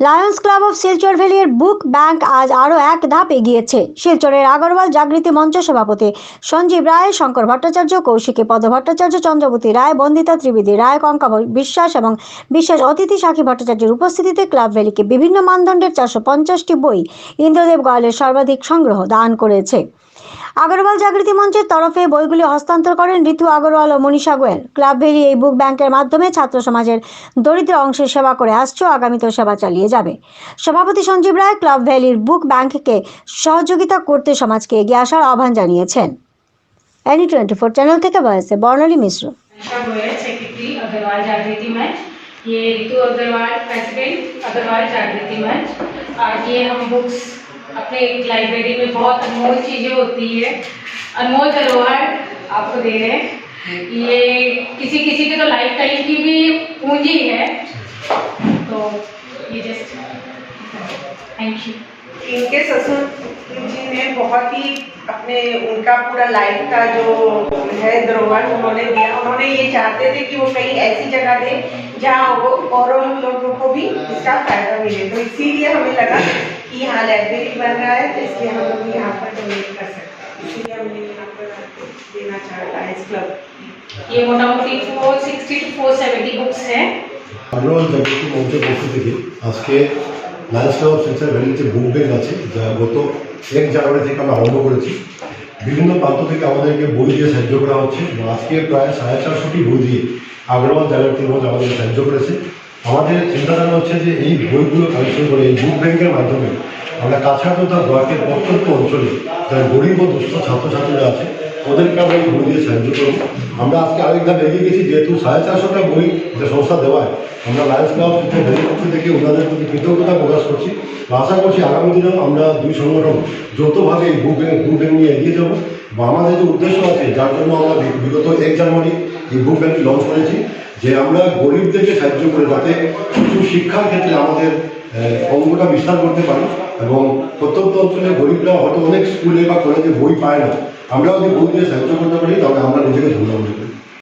Lions club of Silchar ভ্যালির book bank আজ আরও এক ধাপ এগিয়েছে। শিলচরের আগরওয়াল জাগৃতি মঞ্চ সভাপতি সঞ্জীব রায়, শঙ্কর ভট্টাচার্য, কৌশিকী পদ ভট্টাচার্য, চন্দ্রবতী রায়, বন্দিতা ত্রিবেদী রায় কঙ্কা বিশ্বাস এবং বিশ্বাস অতিথি সাক্ষী ভট্টাচার্যের উপস্থিতিতে ক্লাব ভ্যালিকে বিভিন্ন মানদণ্ডের চারশো পঞ্চাশটি বই ইন্দ্রদেব গয়েলের সর্বাধিক সংগ্রহ দান করেছে। আগরওয়াল জাগৃতি মঞ্চের তরফে বইগুলি হস্তান্তর করেন ঋতু আগরওয়াল ও মনীষা গোয়েল ক্লাব ভেরি এই বুক ব্যাংকের মাধ্যমে ছাত্র সমাজের দরিদ্র অংশের সেবা করে আসছে ও আগামীতেও সেবা চালিয়ে যাবে সভাপতি সঞ্জীব রায় ক্লাব ভ্যালির বুক ব্যাংককে সহযোগিতা করতে সমাজকে এগিয়ে আসার আহ্বান জানিয়েছেন এনি টোয়েন্টি ফোর চ্যানেল থেকে বয়সে বর্ণালী মিশ্র निशा गोयल सेक्रेटरी अग्रवाल जागृति मंच ये ऋतु अग्रवाल प्रेसिडेंट अग्रवाल जागृति मंच आज ये हम बुक्स अपने एक लाइब्रेरी में बहुत अनमोल चीज़ें होती है। अनमोल धरोहर आपको दे रहे हैं। ये किसी किसी के तो लाइफ टाइम की भी पूंजी है। तो ये जस्ट थैंक यू इनके ससुर जी ने बहुत ही अपने, उनका पूरा लाइफ का जो है धरोहर उन्होंने दिया। उन्होंने ये चाहते थे कि वो कहीं ऐसी जगह दे जहाँ वो और लोगों को भी इसका फ़ायदा मिले। तो इसीलिए हमें लगा कि यहाँ लाइब्रेरी बन रहा है तो इसलिए हम लोग यहाँ पर डोनेट कर सकते हैं इसीलिए हमने यहाँ पर देना चाहता है इस क्लब ये मोटा मोटी four sixty two four seventy books है আগরওয়াল জাগৃতি মঞ্চের পক্ষ থেকে আজকে Lions club of Silchar ভ্যালিতে book bank আছে যা গত এক জানুয়ারি থেকে আমরা আরম্ভ করেছি বিভিন্ন প্রান্ত থেকে আমাদেরকে বই দিয়ে সাহায্য করা হচ্ছে এবং আজকে প্রায় সাড়ে চারশোটি বই দিয়ে আগরওয়াল জাগৃতি মঞ্চ আমাদের সাহায্য করেছে আমাদের চিন্তাধারা হচ্ছে যে এই বইগুলো কালেকশন করে এই বুক ব্যাংকের মাধ্যমে আমরা কাছাড় তথা ব্লকের প্রত্যন্ত অঞ্চলে যারা গরিব ও দুস্থ ছাত্রছাত্রীরা আছে, ওদেরকে আমরা এই বই দিয়ে সাহায্য করব। আমরা আজকে আরেক ধাপ এগিয়ে গেছি, যেহেতু সাড়ে চারশোটা বই যে সংস্থা দেওয়ায় আমরা লায়ন্স ক্লাব পক্ষ থেকে ওনাদের প্রতি কৃতজ্ঞতা প্রকাশ করছি। আশা করছি আগামী দিনেও আমরা দুই সংগঠন যৌথভাবে এই বুক বুক ব্যাংক নিয়ে এগিয়ে যাব। বা আমাদের যে উদ্দেশ্য আছে, যার জন্য আমরা বিগত এক জানুয়ারি এই বুক ব্যাংক লঞ্চ করেছি। যে আমরা গরিবদেরকে সাহায্য করে যাতে কিছু শিক্ষার ক্ষেত্রে আমাদের অঙ্গটা বিস্তার করতে পারি এবং প্রত্যন্ত অঞ্চলে গরিবরা হয়তো অনেক স্কুলে বা কলেজে বই পায় না আমরা যদি বই দিয়ে সাহায্য করতে পারি, তাহলে আমরা নিজেকে ধন্য মনে করি।